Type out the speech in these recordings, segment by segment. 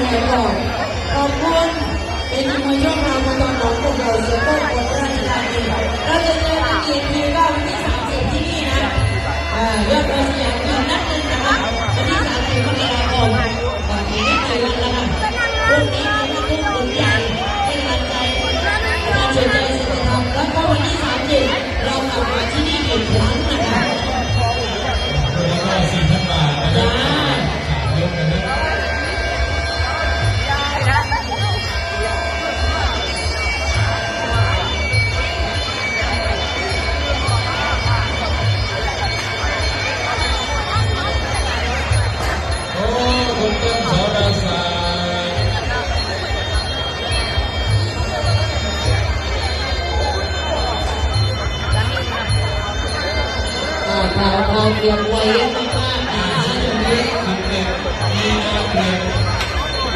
ใหญ่ก่อขอบคุณเป็นมวยช่องเรามาตอนของพวกเราเสือโก้คนราชธานีเราจะเจอกันอีกทีก็วันที่สามสิบที่นี่นะอ่ายอดเยี่ยม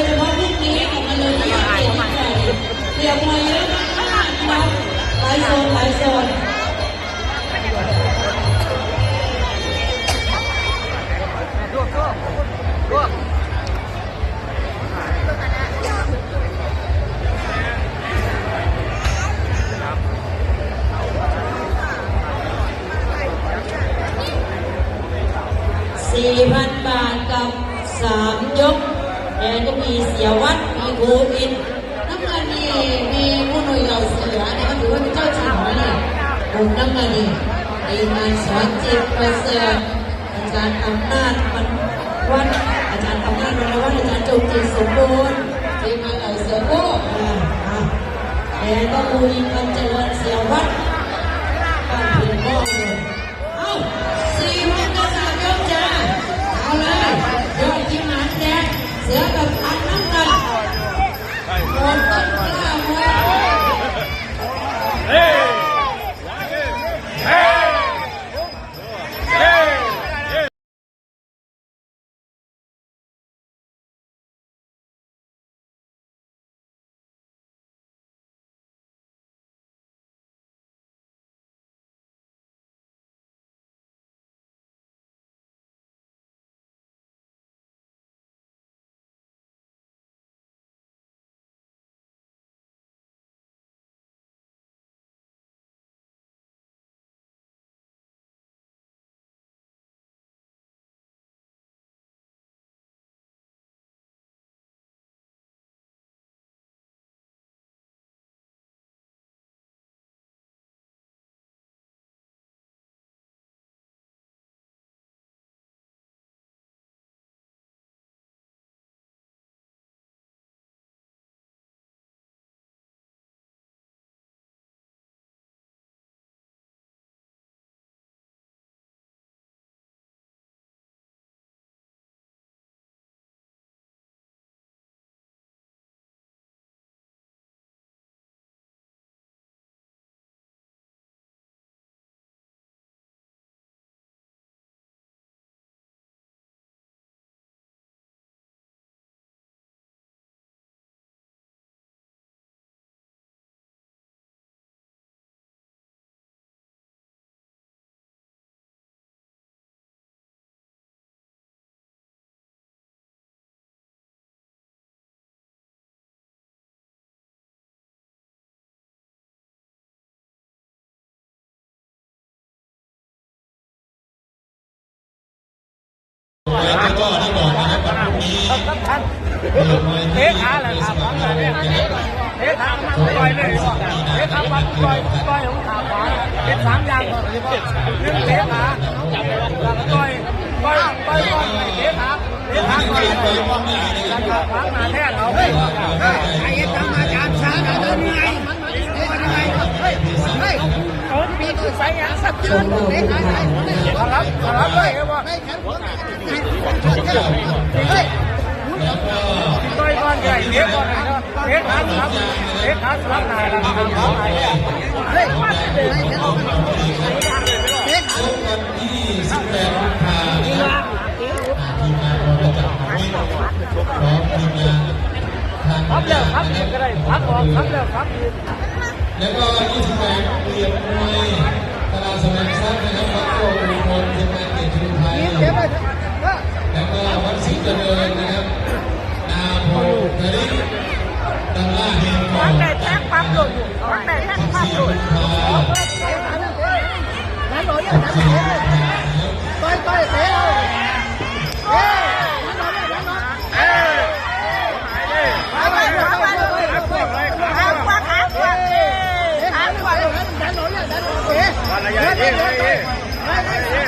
ยเฉพาะพวกนี้ออกมาเลยที่เสียงใจเรียบมวยเยอะมากนะครับหลายโซนหลายโซน แอนก็มีเสียวัดมีโคอินน้ำเงินนี่มีผู้หน่วยเหล่าเสือนะครับถือว่าเป็นเจ้าถิ่นนะเนี่ยกลุ่มน้ำเงินนี่ทีมงานสอนจิตประเสริฐอาจารย์อำนาจมันวัดอาจารย์อำนาจมันวัดอาจารย์จงจิตสมบูรณ์ทีมาเหล่าเสือโก้อ่าอ่าแอนก็โคอินกันเจริญ แล้วก็ที่บอกนะครับวันพรุ่งนี้เปิดมวยที่เทขาเลยครับเรานะครับเทขามันปล่อยเลยเทขามันปล่อยปล่อยของขาขวาเป็นสามอย่างก่อนหนึ่งเทขาแล้วก็ปล่อยปล่อยปล่อยก่อนเทขาเทขาก่อนแล้วก็ขวางหน้าแท่นเราเฮ้ยไอ้ทำอาจารย์ช้าหน่อยเนไงมันมาดิเฮ้ย ไมเฮ้ยเฮ้ยเขาที่มีตัวใส่ยังสักชมเราผู้ชายนะครับขอรับขอรับเลยครับว่าแล้วก็ต่อยก่อนใหญ่เลี้ยก่อนนะครับเลี้ยขาครับเลี้ยขาสลับนายนะครับเฮ้ยวันที่18กุมภาพันธ์นะครับทีมงานเราจะจัดให้พร้อมทีมงานทางพับเร็วพับเร็วก็ได้พับออกพับเร็วพับ แล้วก็28เปลี่ยนมวยตลาดสมานทรัพย์นะครับวัดโพธิ์อุบลทีมงานเกียรติชุมไทยแล้วก็วัดศรีเจริญนะครับนาโพธริดังล่าเฮงกองแต่แท็กปั๊บหลุดแต่แท็กปั๊บหลุดพา อะไ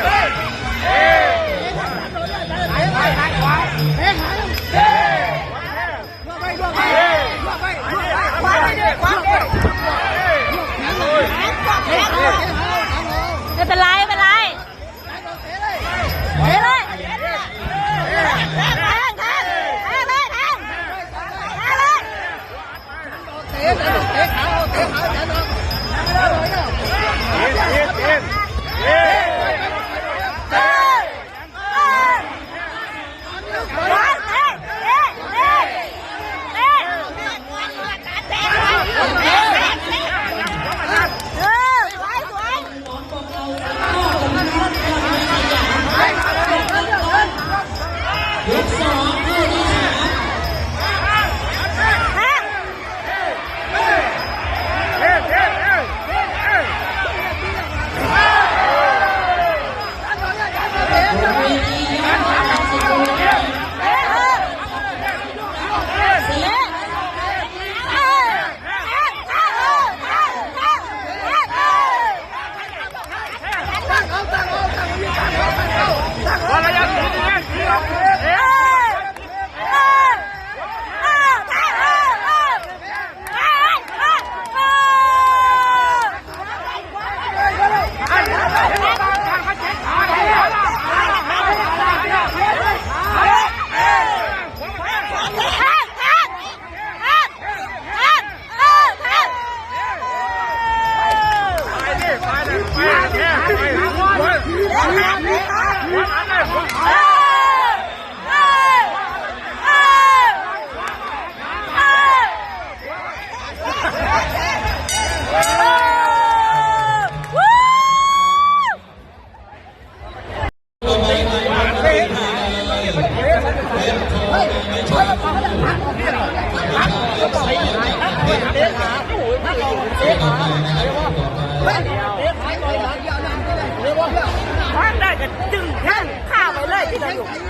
าวไปเล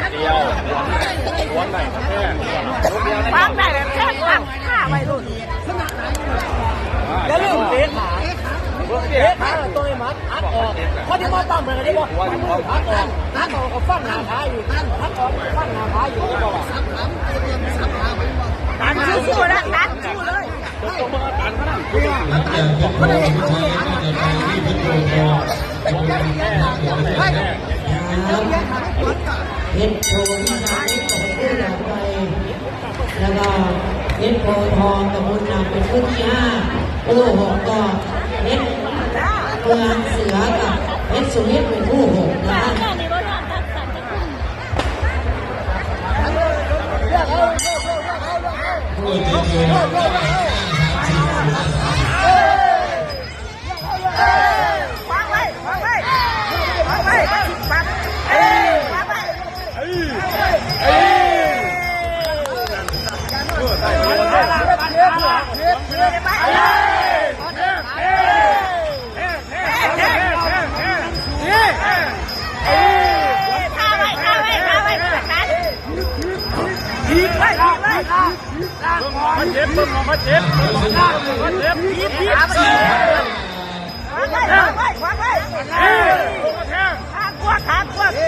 ยที่เราอยู่ฟังได้แค่ฟังข้าไม่รู้แล้วเรื่องเตะขาเตะขาตัวไอ้มัดอัดออกเพราะที่มาตั้งเหมือนกันได้บอกอัดออกอัดออกกับฟังหนาขาอยู่อัดออกฟังหนาขาอยู่ได้บอกว่าตันสู้ๆนะตันสู้เลยหลังจากเพชรโพธิ์ชัยก็จะไปที่ เพชรโพทองเดี๋ยวนะครับเพชรโพที่สามนี่ก็เป็นคู่ต่อไป แล้วก็เพชรโพทองกับบุญนำเป็นคู่ที่ห้าคู่หกก็เพชรเมืองเสือกับเพชรสุวิทย์เป็นคู่หกนะคู่ที่เจอ ข้าไว้ข้าไว้ข้าไว้แบบนั้นทีบไว้ทีบไว้มันเจ็บมันเจ็บมันเจ็บทีบทีบวางไว้วางไว้วางไว้เอ้ยลงมาแทงขากลัวขากลัวตั้ง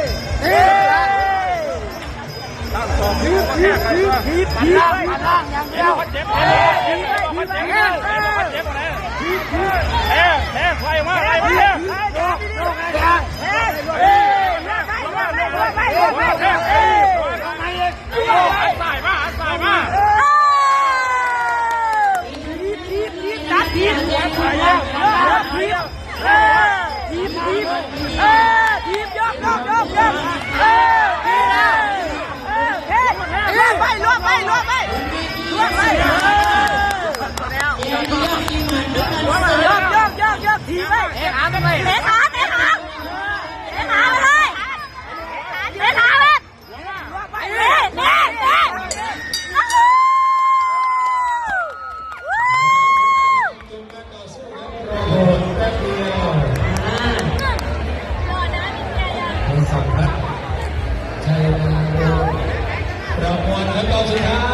สอ งทีบทีบทีบทีบปันล่างปันล่างอย่างเดียวเจ็บเจ็บเจ็บเจ็บเจ็บเจ็บอะไรเอ๊ะเอ๊ะไฟมาอะไรมาเนี่ยโยกโยกไอ้แโหดแป๊บเดียวอ่าทางฝั่งครับชัยนาโรประมวลและตอนสุดท้าย